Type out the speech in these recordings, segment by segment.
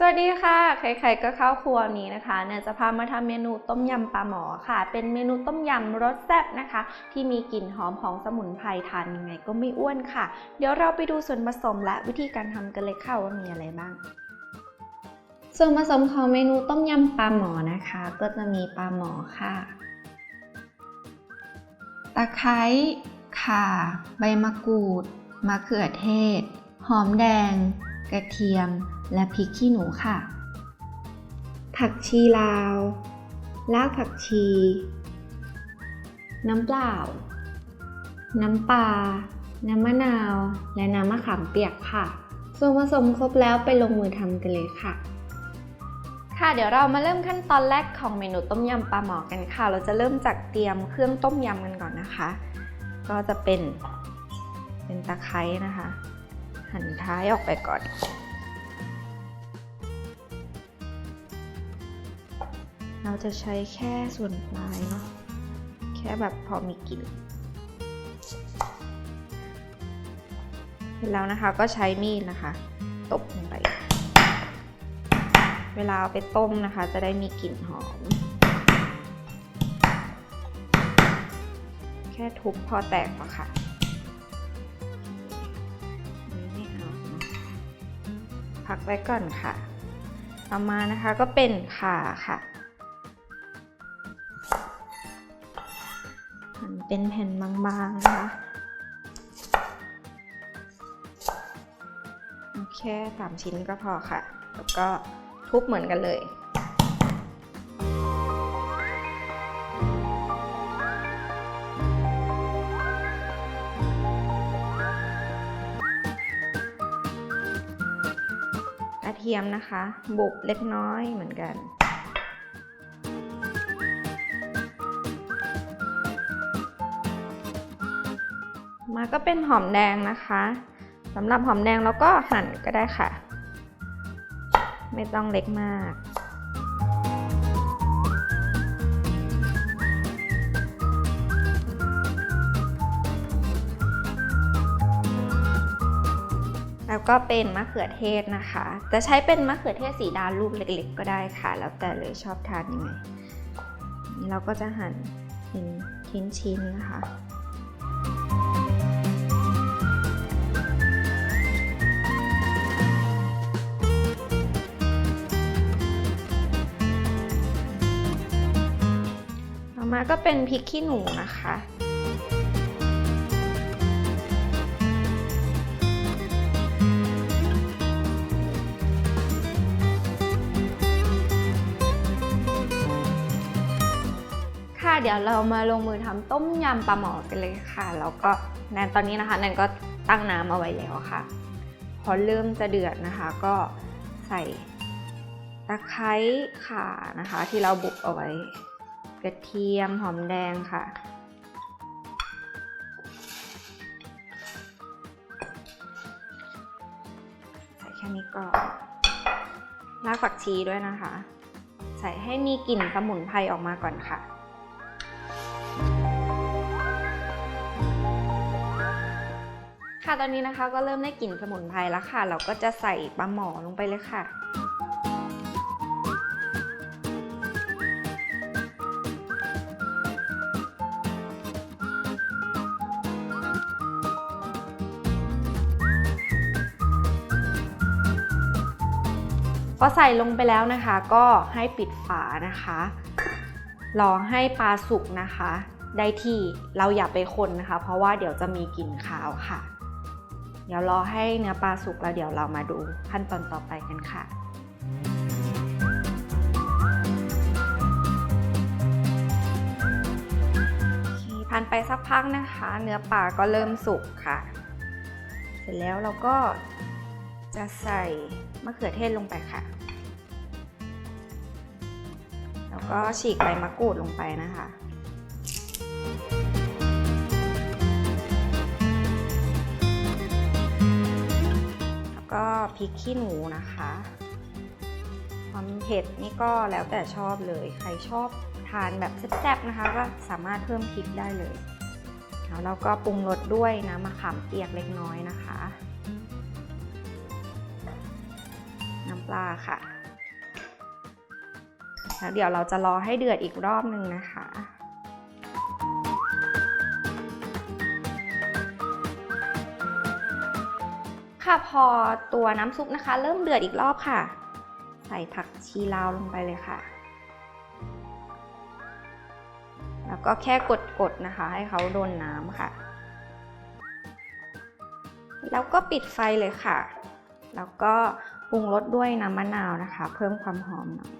สวัสดีค่ะ ใครๆก็เข้าครัวนี้นะคะเนี่ยจะพามาทำเมนูต้มยำปลาหมอค่ะ เป็นเมนูต้มยำรสแซ่บนะคะ ที่มีกลิ่นหอมของสมุนไพรทานยังไงก็ไม่อ้วนค่ะ เดี๋ยวเราไปดูส่วนผสมและวิธีการทำกันเลยค่ะว่ามีอะไรบ้าง ส่วนผสมของเมนูต้มยำปลาหมอนะคะ ก็จะมีปลาหมอค่ะ ตะไคร้ข่า ใบมะกรูดมะเขือเทศ หอมแดง กระเทียม และพริกขี้หนูค่ะ ผักชีลาวรากผักชี น้ำเปล่า น้ำปลา น้ำมะนาว และน้ำมะขามเปียกค่ะ ส่วนผสมครบแล้วไปลงมือทำกันเลยค่ะ ค่ะเดี๋ยวเรามาเริ่มขั้นตอนแรกของเมนูต้มยำปลาหมอกันค่ะ เราจะเริ่มจากเตรียมเครื่องต้มยำกันก่อนนะคะ ก็จะเป็นเป็นตะไคร้นะคะ หั่นท้ายออกไปก่อน เราจะใช้แค่ส่วนปลายเนาะแค่แบบพอมีกลิ่นเสร็จแล้วนะคะก็ใช้มีดนะคะ ตบลงไป เวลาเอาไปต้มนะคะ จะได้มีกลิ่นหอม แค่ทุบพอแตกอะค่ะไม่เอาเนอะพักไว้ก่อนค่ะ ต่อมานะคะก็เป็นขาค่ะ หั่นเป็นแผ่นบางๆนะคะเอาแค่สามชิ้นก็พอค่ะ แล้วก็ทุบเหมือนกันเลยกระเทียมนะคะ บุบเล็กน้อยเหมือนกัน มาก็เป็นหอมแดงนะคะสำหรับหอมแดงเราก็หั่นก็ได้ค่ะ ไม่ต้องเล็กมากแล้วก็เป็นมะเขือเทศนะคะ จะใช้เป็นมะเขือเทศสีดาลูกเล็กๆ ก็ได้ค่ะ แล้วแต่เลยชอบทานยังไง เราก็จะหั่นเป็นชิ้นๆนะคะ มาก็เป็นพริกขี้หนูนะคะ ค่ะเดี๋ยวเรามาลงมือทำต้มยำปลาหมอกันเลยค่ะ แล้วก็แนนตอนนี้นะคะแนนก็ตั้งน้ำเอาไว้แล้วค่ะ พอเริ่มจะเดือดนะคะ ก็ใส่ตะไคร้ข่านะคะ ที่เราบุกเอาไว้ กระเทียมหอมแดงค่ะ ใส่แค่นี้ก็รากผักชีด้วยนะคะ ใส่ให้มีกลิ่นสมุนไพรออกมาก่อนค่ะค่ะตอนนี้นะคะก็เริ่มได้กลิ่นสมุนไพรแล้วค่ะ เราก็จะใส่ปลาหมอลงไปเลยค่ะ พอใส่ลงไปแล้วนะคะก็ให้ปิดฝานะคะ รอให้ปลาสุกนะคะ ได้ที่เราอย่าไปคนนะคะ เพราะว่าเดี๋ยวจะมีกลิ่นคาวค่ะ เดี๋ยวรอให้เนื้อปลาสุกแล้วเดี๋ยวเรามาดูขั้นตอนต่อไปกันค่ะผ่านไปสักพักนะคะ เนื้อปลาก็เริ่มสุกค่ะ เสร็จแล้วเราก็ จะใส่มะเขือเทศลงไปค่ะ แล้วก็ฉีกใบมะกรูดลงไปนะคะแล้วก็พริกขี้หนูนะคะ ความเผ็ดนี่ก็แล้วแต่ชอบเลย ใครชอบทานแบบแซ่บๆนะคะ ก็สามารถเพิ่มพริกได้เลยแล้วเราก็ปรุงรสด้วยน้ำมะขามเปียกเล็กน้อยนะคะ ปลาค่ะ แล้วเดี๋ยวเราจะรอให้เดือดอีกรอบหนึ่งนะคะค่ะพอตัวน้ำซุปนะคะ เริ่มเดือดอีกรอบค่ะ ใส่ผักชีลาวลงไปเลยค่ะ แล้วก็แค่กดๆนะคะ ให้เขาโดนน้ำค่ะ แล้วก็ปิดไฟเลยค่ะ แล้วก็ ปรุงรสด้วยน้ำมะนาวนะคะ เพิ่มความหอมหน่อย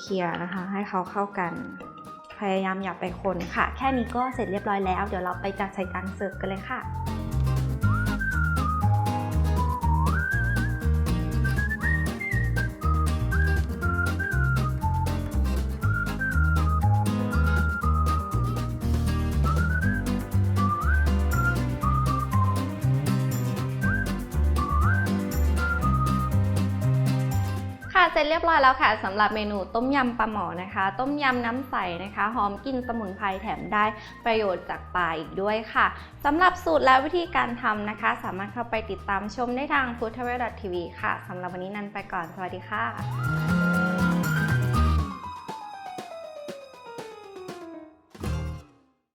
เคี่ยวๆนะคะ ให้เขาเข้ากัน พยายามอย่าไปคนค่ะ แค่นี้ก็เสร็จเรียบร้อยแล้ว เดี๋ยวเราไปจัดใส่จานเสิร์ฟกันเลยค่ะ เสร็จเรียบร้อยแล้วค่ะสำหรับเมนูต้มยำปลาหมอนะคะ ต้มยำน้ำใสนะคะหอมกลิ่นสมุนไพรแถมได้ประโยชน์จากปลาอีกด้วยค่ะสำหรับสูตรและวิธีการทำนะคะ สามารถเข้าไปติดตามชมได้ทาง food travel tv ค่ะสำหรับวันนี้นันไปก่อน สวัสดีค่ะ